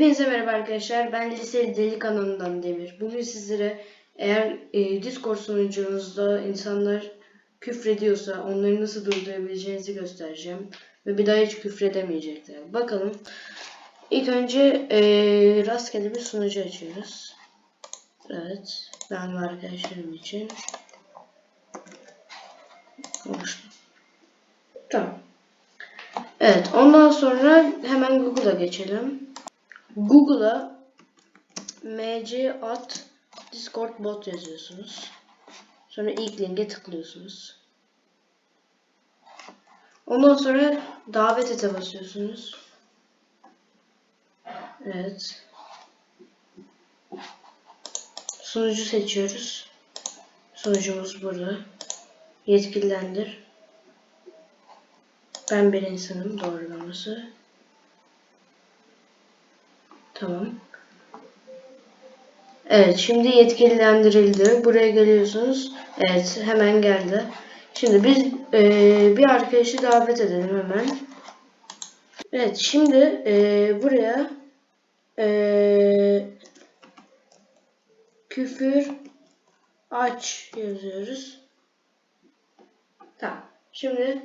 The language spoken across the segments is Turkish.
Hepinize merhaba arkadaşlar. Ben Liseli Deli kanalından Demir. Bugün sizlere eğer e, Discord sunucunuzda insanlar küfrediyorsa onları nasıl durdurabileceğinizi göstereceğim. Ve bir daha hiç küfredemeyecekler. Bakalım. İlk önce e, rastgele bir sunucu açıyoruz. Evet. Ben ve arkadaşlarım için. Oluştu. Tamam. Evet. Ondan sonra hemen Google'a geçelim. Google'a mc at discord bot yazıyorsunuz. Sonra ilk linke tıklıyorsunuz. Ondan sonra davet ete basıyorsunuz. Evet. Sunucu seçiyoruz. Sunucumuz burada. Yetkililendir. Ben bir insanım doğrulaması. Tamam. Evet şimdi yetkililendirildi. Buraya geliyorsunuz. Evet hemen geldi. Şimdi biz eee, bir arkadaşı davet edelim hemen. Evet şimdi eee, buraya eee, küfür aç yazıyoruz. Tamam. Şimdi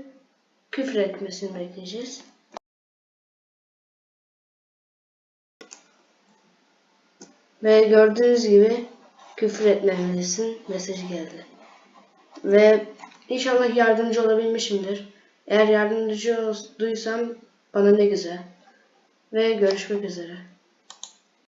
küfür etmesini bekleyeceğiz. Ve gördüğünüz gibi küfür etmemelisin mesajı geldi. Ve inşallah yardımcı olabilmişimdir. Eğer yardımcı olduysam bana ne güzel. Ve görüşmek üzere.